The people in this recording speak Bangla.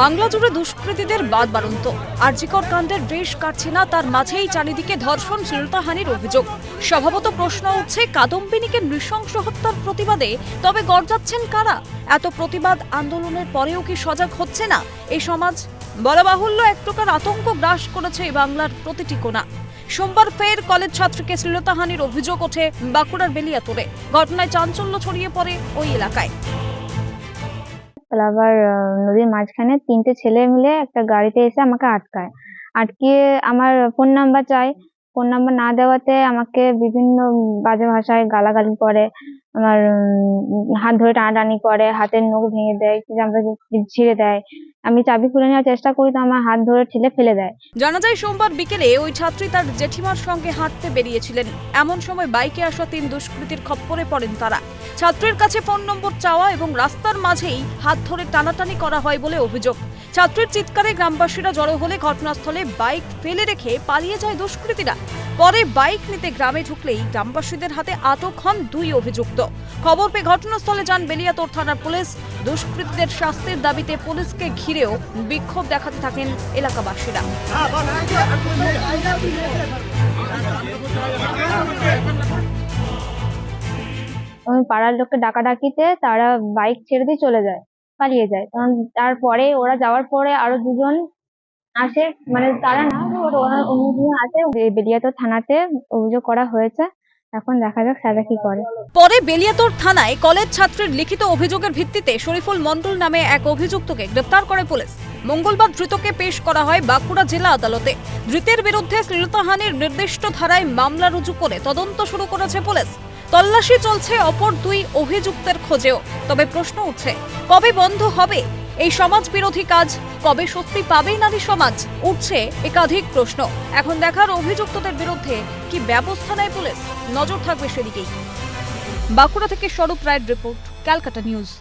বাংলা জুড়ে দুষ্কৃতীদের বাদ বাড়ন্ত আরজিকর কাণ্ডের রেশ কাটছে না, তার মাঝেই চারিদিকে ধর্ষণ শ্লীলতাহানির অভিযোগ। স্বভাবত প্রশ্ন উঠছে, কাদম্বিনীকে নৃশংস হত্যার প্রতিবাদে তবে গর্জাচ্ছেন কারা? এত প্রতিবাদ আন্দোলনের পরেও কি সজাগ হচ্ছে না? এই সমাজ বলা বাহুল্য এক প্রকার আতঙ্ক গ্রাস করেছে বাংলার প্রতিটি কোণা। সোমবার ফের কলেজ ছাত্রীকে শ্লীলতাহানির অভিযোগ ওঠে বাঁকুড়ার বেলিয়াতোড়ে ঘটনায় চাঞ্চল্য ছড়িয়ে পড়ে ওই এলাকায়। আবার নদীর মাঝখানে তিনটে ছেলে মিলে একটা গাড়িতে এসে আমাকে আটকায়। আটকিয়ে আমার ফোন নাম্বার চাই। ফোন নাম্বার না দেওয়াতে আমাকে বিভিন্ন বাজে ভাষায় গালাগালি করে। আমার হাত ধরে টানাটানি করে, হাতের নখ ভেঙে দেয় জামা ছিঁড়ে দেয়। আমি চাবি খুলে নেওয়ার চেষ্টা করি, তো আমার হাত ধরে ঠেলে ফেলে দেয়। জানা যায়, সোমবার বিকেলে ওই ছাত্রী তার জেঠিমার সঙ্গে হাঁটতে বেরিয়েছিলেন। এমন সময় বাইকে আসা তিন দুষ্কৃতীর খপ্পরে পড়েন তারা। ছাত্রীর কাছে ফোন নম্বর চাওয়া এবং রাস্তার মাঝেই হাত ধরে টানাটানি করা হয় বলে অভিযোগ। ছাত্রীর চিৎকারে গ্রামবাসীরা জড়ো হলে ঘটনাস্থলে বাইক ফেলে রেখে পালিয়ে যায় দুষ্কৃতীরা। পরে বাইক নিতে গ্রামে ঢুকলেই গ্রামবাসীদের হাতে আটক হন দুই অভিযুক্ত। খবর পেয়ে ঘটনাস্থলে যান বেলিয়াতোর থানার পুলিশ। দুষ্কৃতীদের শাস্তির দাবিতে পুলিশকে ঘিরেও বিক্ষোভ দেখাতে থাকেন এলাকাবাসীরা পাড়ার লোককে ডাকাডাকিতে তারা বাইক ছেড়ে দিয়ে চলে যায় পালিয়ে যায় কারণ তারপরে ওরা যাওয়ার পরে আরও দুজন আসে মানে তারা না ওরা অন্য আসে বে- বেলিয়াতোড় থানাতে অভিযোগ করা হয়েছে এখন দেখা যাক স্যাররা কি করে। পরে বেলিয়াতোড় থানায় কলেজ ছাত্রীর লিখিত অভিযোগের ভিত্তিতে শরীফুল মণ্ডল নামে এক অভিযুক্তকে গ্রেপ্তার করে পুলিশ। মঙ্গলবার ধৃতকে পেশ করা হয় বাঁকুড়া জেলা আদালতে। ধৃতের বিরুদ্ধে শ্লীলতাহানির নির্দিষ্ট ধারায় মামলা রুজু করে তদন্ত শুরু করেছে পুলিশ। তল্লাশি চলছে অপর দুই অভিযুক্তের খোঁজেও, তবে প্রশ্ন উঠছে, কবে বন্ধ হবে? এই সমাজ বিরোধী কাজ কবে সত্যি পাবে নারী সমাজ? উঠছে একাধিক প্রশ্ন। এখন দেখার অভিযুক্তদের বিরুদ্ধে কি ব্যবস্থা নেয় পুলিশ? নজর থাকবে সেদিকেই। বাঁকুড়া থেকে স্বরূপ রায়ের রিপোর্ট, ক্যালকাটা নিউজ।